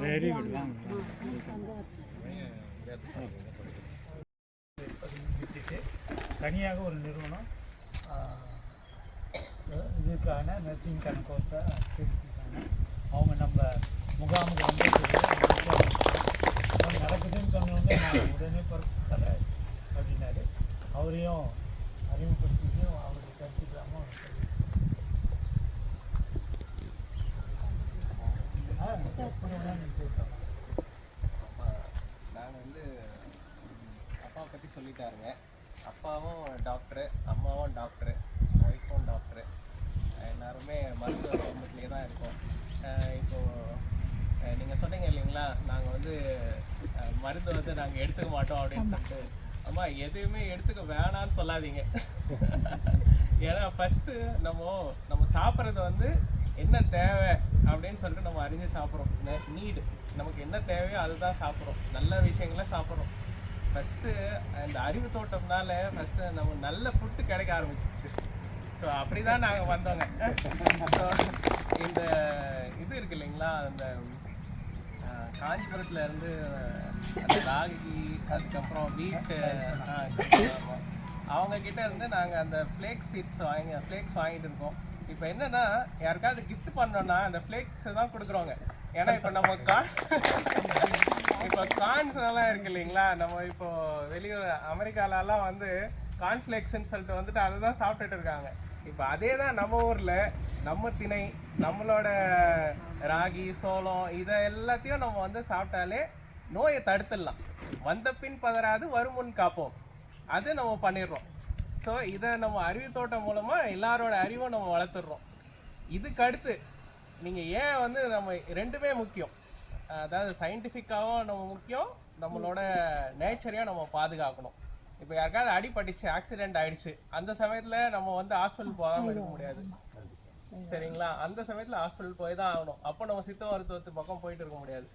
Very good தனியாக ஒரு நிறுவனம் ஆஹ், இதுக்கான நர்சிங்கான கோர்ஸை அவங்க நம்ம முகாமுக்கு வந்து நடக்குதுன்னு சொன்னோடனே நான் உடனே பொறுப்பு அப்படின்னாரு. அவரையும் அறிமுகப்படுத்திட்டு சொல்லிட்டாருங்க அப்பாவும் டாக்டரு அம்மாவும் டாக்டரு ஒய்ஃபும் டாக்டரு எல்லாருமே மருத்துவ குடும்பத்திலே தான் இருக்கோம். அஹ் இப்போ நீங்கள் சொன்னீங்க இல்லைங்களா நாங்கள் வந்து மருந்து வந்து நாங்கள் எடுத்துக்க மாட்டோம் அப்படின்னு சொல்லிட்டு. அம்மா எதையுமே எடுத்துக்க வேணாம்னு சொல்லாதீங்க. ஏன்னா ஃபஸ்ட்டு நம்ம நம்ம சாப்பிட்றது வந்து என்ன தேவை அப்படின்னு சொல்லிட்டு நம்ம அறிஞ்சு சாப்பிட்றோம். நீடு நமக்கு என்ன தேவையோ அதுதான் சாப்பிட்றோம். நல்ல விஷயங்களை சாப்பிட்றோம். ஃபஸ்ட்டு இந்த அறிவு தோட்டம்னால ஃபஸ்ட்டு நம்ம நல்ல ஃபுட்டு கிடைக்க ஆரம்பிச்சிச்சு ஸோ அப்படி தான் நாங்கள் வந்தோங்க. ஸோ இந்த இது இருக்கு இல்லைங்களா? அந்த காஞ்சிபுரத்தில் இருந்து அந்த ராகி அதுக்கப்புறம் வீட்டு அவங்கக்கிட்ட இருந்து நாங்கள் அந்த ஃப்ளேக் சீட்ஸ் வாங்கி ஃப்ளேக்ஸ் வாங்கிட்டு இருக்கோம். இப்போ என்னென்னா யாருக்காவது கிஃப்ட் பண்ணோன்னா அந்த ஃப்ளேக்ஸை தான் கொடுக்குறோங்க. ஏன்னா இப்போ நம்ம கா இப்போ கான்ஸ்லாம் இருக்கு இல்லைங்களா? நம்ம இப்போ வெளியூர் அமெரிக்காலலாம் வந்து கான்ஃப்ளெக்ஸ்ன்னு சொல்லிட்டு வந்துட்டு அதை தான் சாப்பிட்டுட்டு இருக்காங்க. இப்போ அதே தான் நம்ம ஊரில் நம்ம திணை நம்மளோட ராகி சோளம் இதை எல்லாத்தையும் நம்ம வந்து சாப்பிட்டாலே நோயை தடுத்துடலாம். வந்த பின் பதறாது வருமுன் காப்போம். அது நம்ம பண்ணிடுறோம். ஸோ இதை நம்ம அறிவு தோட்டம் மூலமாக எல்லாரோட அறிவும் நம்ம வளர்த்துடுறோம். இதுக்கு அடுத்து நீங்கள் ஏன் வந்து நம்ம ரெண்டுமே முக்கியம். அதாவது சயின்டிஃபிக்காகவும் நம்ம முக்கியம் நம்மளோட நேச்சரையும் நம்ம பாதுகாக்கணும். இப்போ யாருக்காவது அடிபட்டுச்சு ஆக்சிடென்ட் ஆயிடுச்சு அந்த சமயத்தில் நம்ம வந்து ஹாஸ்பிட்டல் போகாமல் இருக்க முடியாது. சரிங்களா? அந்த சமயத்தில் ஹாஸ்பிட்டல் போய் தான் ஆகணும். அப்போ நம்ம சித்த மருத்துவத்து பக்கம் போயிட்டு இருக்க முடியாது.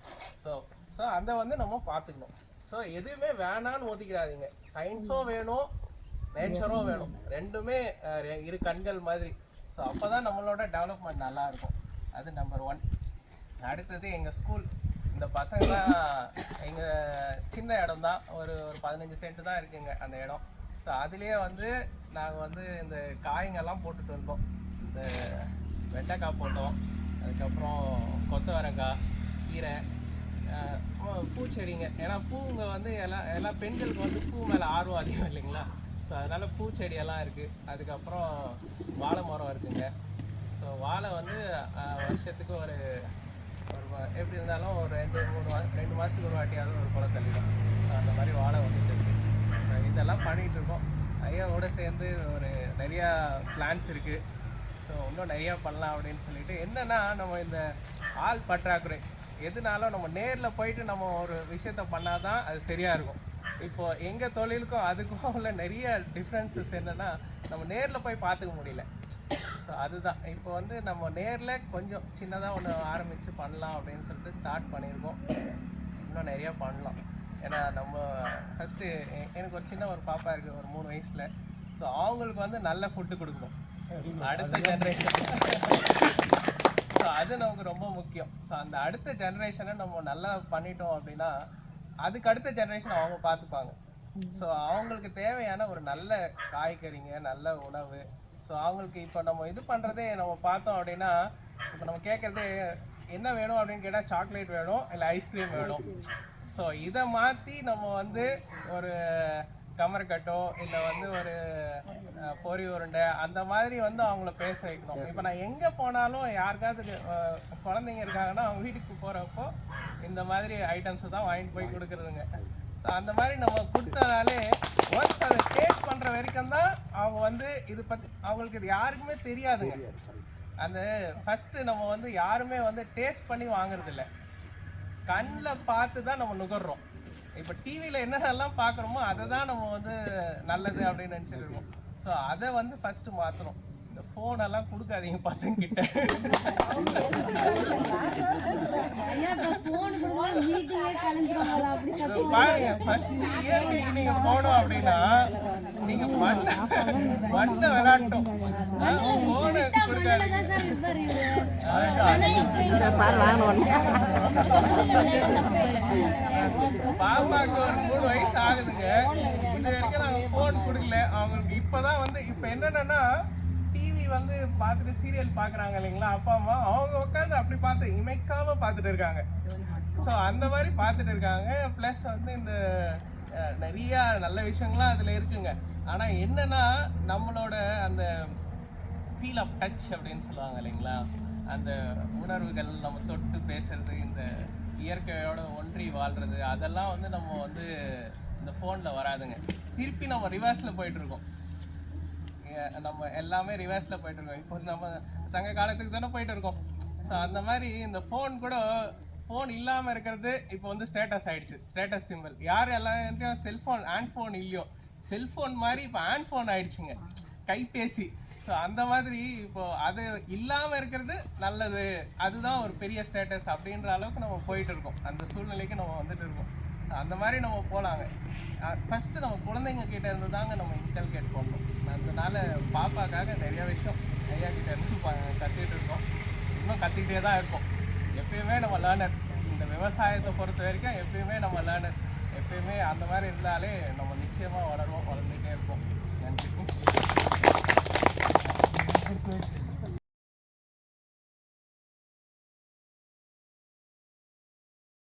ஸோ ஸோ அதை வந்து நம்ம பார்த்துக்கணும். ஸோ எதுவுமே வேணான்னு ஒதுக்கிடாதீங்க. சயின்ஸும் வேணும் நேச்சரும் வேணும். ரெண்டுமே ரெ- இரு கண்கள் மாதிரி. ஸோ அப்போ தான் நம்மளோட டெவலப்மெண்ட் நல்லாயிருக்கும் அது நம்பர் ஒன் அடுத்தது எங்கள் ஸ்கூல் இந்த பசங்களாம் எங்கள் சின்ன இடம் தான் ஒரு ஒரு பதினஞ்சு சென்ட் தான் இருக்குங்க அந்த இடம். ஸோ அதுலேயே வந்து நாங்கள் வந்து இந்த காய்ங்கெல்லாம் போட்டுட்டு வந்தோம் இந்த வெண்டைக்காய் போட்டோம். அதுக்கப்புறம் கொத்தவரங்காய் கீரை பூச்செடிங்க. ஏன்னா பூங்க வந்து எல்லா எல்லா பெண்களுக்கு வந்து பூ மேலே ஆர்வம் அதிகம் இல்லைங்களா? ஸோ அதனால் பூச்செடியெல்லாம் இருக்குது அதுக்கப்புறம் வாழை மரம் இருக்குங்க. ஸோ வாழை வந்து வருஷத்துக்கு ஒரு ஒரு எப்படி இருந்தாலும் ஒரு ரெண்டு மூணு மாதம் ரெண்டு மாதத்துக்கு ஒரு வாட்டியாவது ஒரு குளம் தள்ளிடும். அந்த மாதிரி வாழை வந்துட்டு இருக்கு. இதெல்லாம் பண்ணிகிட்டு இருக்கோம். ஐயாவோட சேர்ந்து ஒரு நிறையா பிளான்ஸ் இருக்குது ஸோ இன்னும் நிறையா பண்ணலாம் அப்படின்னு சொல்லிட்டு என்னன்னா நம்ம இந்த ஆள் பற்றாக்குறை எதுனாலும் நம்ம நேரில் போயிட்டு நம்ம ஒரு விஷயத்த பண்ணாதான் அது சரியாக இருக்கும். இப்போ எங்கள் தொழிலுக்கும் அதுக்கும் உள்ள நிறைய டிஃப்ரென்சஸ் என்னென்னா நம்ம நேரில் போய் பார்த்துக்க முடியல. ஸோ அதுதான். இப்போ வந்து நம்ம நேரில் கொஞ்சம் சின்னதாக ஒன்று ஆரம்பித்து பண்ணலாம் அப்படின்னு சொல்லிட்டு ஸ்டார்ட் பண்ணியிருக்கோம். இன்னும் நிறையா பண்ணலாம். ஏன்னா நம்ம ஃபஸ்ட்டு எனக்கு ஒரு சின்ன ஒரு பாப்பா இருக்குது ஒரு மூணு வயசில். ஸோ அவங்களுக்கு வந்து நல்ல ஃபுட்டு கொடுக்கணும். அடுத்த ஜென்ரேஷன் ஸோ அது நமக்கு ரொம்ப முக்கியம். ஸோ அந்த அடுத்த ஜென்ரேஷனை நம்ம நல்லா பண்ணிட்டோம் அப்படின்னா அதுக்கு அடுத்த ஜென்ரேஷன் அவங்க பார்த்துப்பாங்க ஸோ அவங்களுக்கு தேவையான ஒரு நல்ல காய்கறிங்க நல்ல உணவு ஸோ அவங்களுக்கு இப்போ நம்ம இது பண்ணுறதே நம்ம பார்த்தோம் அப்படின்னா இப்போ நம்ம கேட்குறது என்ன வேணும் அப்படின்னு கேட்டால் சாக்லேட் வேணும் இல்லை ஐஸ்கிரீம் வேணும். ஸோ இதை மாற்றி நம்ம வந்து ஒரு கமர்கட்டோ இல்லை வந்து ஒரு பொறி பொரி உருண்டை அந்த மாதிரி வந்து அவங்கள பேச வைக்கணும். இப்போ நான் எங்கே போனாலும் யாருக்காவது குழந்தைங்க இருக்காங்கன்னா அவங்க வீட்டுக்கு போகிறப்போ இந்த மாதிரி ஐட்டம்ஸை தான் வாங்கிட்டு போய் கொடுக்குறதுங்க. ஸோ அந்த மாதிரி நம்ம கொடுத்தனாலே ஒன்ஸ் அதை டேஸ்ட் பண்ணுற வரைக்கும் தான் அவங்க வந்து இது பற்றி அவங்களுக்கு இது யாருக்குமே தெரியாதுங்க. அந்த ஃபஸ்ட்டு நம்ம வந்து யாருமே வந்து டேஸ்ட் பண்ணி வாங்குறதில்ல. கண்ணில் பார்த்து தான் நம்ம நுகர்றோம். இப்போ டிவியில் என்னென்னலாம் பார்க்குறோமோ அதை தான் நம்ம வந்து நல்லது அப்படின்னு நினச்சிட்டு இருக்கோம். ஸோ அதை வந்து ஃபஸ்ட்டு மாற்றணும் இந்த ஃபோன் எல்லாம் கொடுக்காதீங்க பசங்க கிட்ட பாருங்க ஃபர்ஸ்ட் இயற்கைக்கு நீங்க போனோம் அப்படின்னா நீங்க மண்ண மண்ணை விளையாட்டும். போனை கொடுக்காதீங்க. பாப்பாக்கு ஒரு மூணு வயசு ஆகுதுங்க. இது வரைக்கும் நாங்க ஃபோன் கொடுக்கல. அவங்களுக்கு இப்பதான் வந்து இப்ப என்னன்னா வந்து பார்த்துட்டு சீரியல் பார்க்குறாங்க இல்லைங்களா? அப்பா அம்மா அவங்க உட்காந்து அப்படி பார்த்து இமைக்காம பார்த்துட்டு இருக்காங்க. ஸோ அந்த மாதிரி பார்த்துட்டு இருக்காங்க. ப்ளஸ் வந்து இந்த நிறையா நல்ல விஷயங்கள்லாம் அதில் இருக்குங்க. ஆனால் என்னன்னா நம்மளோட அந்த ஃபீல் ஆஃப் டச் அப்படின்னு சொல்லுவாங்க இல்லைங்களா? அந்த உணர்வுகள் நம்ம தொட்டு பேசுறது இந்த இயற்கையோட ஒன்றி வாழ்றது அதெல்லாம் வந்து நம்ம வந்து இந்த ஃபோனில் வராதுங்க. திருப்பி நம்ம ரிவர்ஸில் போயிட்டுருக்கோம் நம்ம எல்லாமே ரிவர்ஸில் போயிட்டு இருக்கோம். இப்போ நம்ம சங்க காலத்துக்கு தானே போயிட்டு இருக்கோம். ஸோ அந்த மாதிரி இந்த ஃபோன் கூட ஃபோன் இல்லாமல் இருக்கிறது இப்போ வந்து ஸ்டேட்டஸ் ஆயிடுச்சு. ஸ்டேட்டஸ் சிம்பிள் யார் எல்லாத்தையும் செல்ஃபோன் ஹேண்ட் ஃபோன் இல்லையோ செல்ஃபோன் மாதிரி இப்போ ஹேண்ட் ஃபோன் ஆயிடுச்சுங்க. கைபேசி. ஸோ அந்த மாதிரி இப்போ அது இல்லாமல் இருக்கிறது நல்லது. அதுதான் ஒரு பெரிய ஸ்டேட்டஸ் அப்படின்ற அளவுக்கு நம்ம போயிட்டு இருக்கோம். அந்த சூழ்நிலைக்கு நம்ம வந்துட்டு இருக்கோம். அந்த மாதிரி நம்ம போகலாங்க ஃபஸ்ட்டு நம்ம குழந்தைங்க கிட்ட இருந்து தாங்க நம்ம இன்கல்கேட் போகணும் அதனால் பாப்பாக்காக நிறையா விஷயம் ஐயா கிட்ட இருந்து கற்றுக்கிட்டு இருக்கோம். இன்னும் கற்றுக்கிட்டே தான் இருக்கும். எப்பயுமே நம்ம லேர்னர் இந்த விவசாயத்தை பொறுத்த வரைக்கும் எப்பயுமே நம்ம லேர்னர் எப்பயுமே அந்த மாதிரி இருந்தாலே நம்ம நிச்சயமாக வளருவோம் வளர்ந்துகிட்டே இருப்போம். நன்றி.